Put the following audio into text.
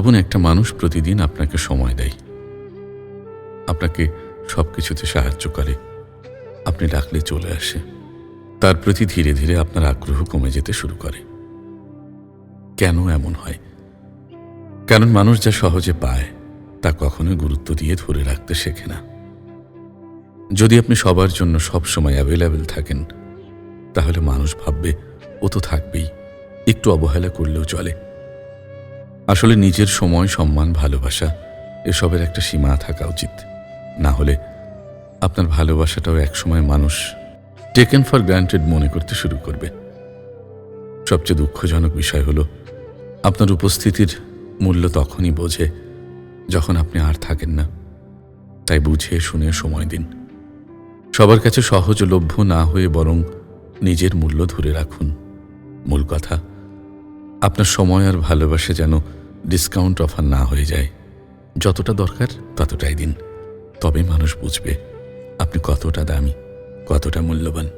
ভাবুন, একটা মানুষ প্রতিদিন আপনাকে সময় দেয়। আপনাকে সব কিছুতে সাহায্য করে। আপনি ডাকলে চলে আসে। তার প্রতি ধীরে ধীরে আপনার আগ্রহ কমে যেতে শুরু করে। কেন এমন হয়? কারণ মানুষ যা সহজে পায়, তা কখনোই গুরুত্ব দিয়ে ধরে রাখতে শেখে না। যদি আপনি সবার জন্য সব সময় অ্যাভেলেবেল থাকেন, তাহলে মানুষ ভাববে, ও তো থাকবেই। একটু অবহেলা করলেও চলে। আসলে নিজের সময়, সম্মান, ভালোবাসা, এসবের একটা সীমা থাকা উচিত। না হলে আপনার ভালোবাসাটাও একসময় মানুষ টেকেন ফর গ্রান্টেড মনে করতে শুরু করবে। সবচেয়ে দুঃখজনক বিষয় হলো, আপনার উপস্থিতির মূল্য তখনই বোঝে যখন আপনি আর থাকেন না। তাই বুঝে, শুনে সময় দিন। সবার কাছে সহজলভ্য না হয়ে বরং নিজের মূল্য ধরে রাখুন। মূল কথা, আপনার সময় আর ভালোবাসা যেন ডিসকাউন্ট অফার না হয়ে যায়। যতটা দরকার ততটাই দিন। তবে মানুষ বুঝবে, আপনি কতটা দামি, কতটা মূল্যবান।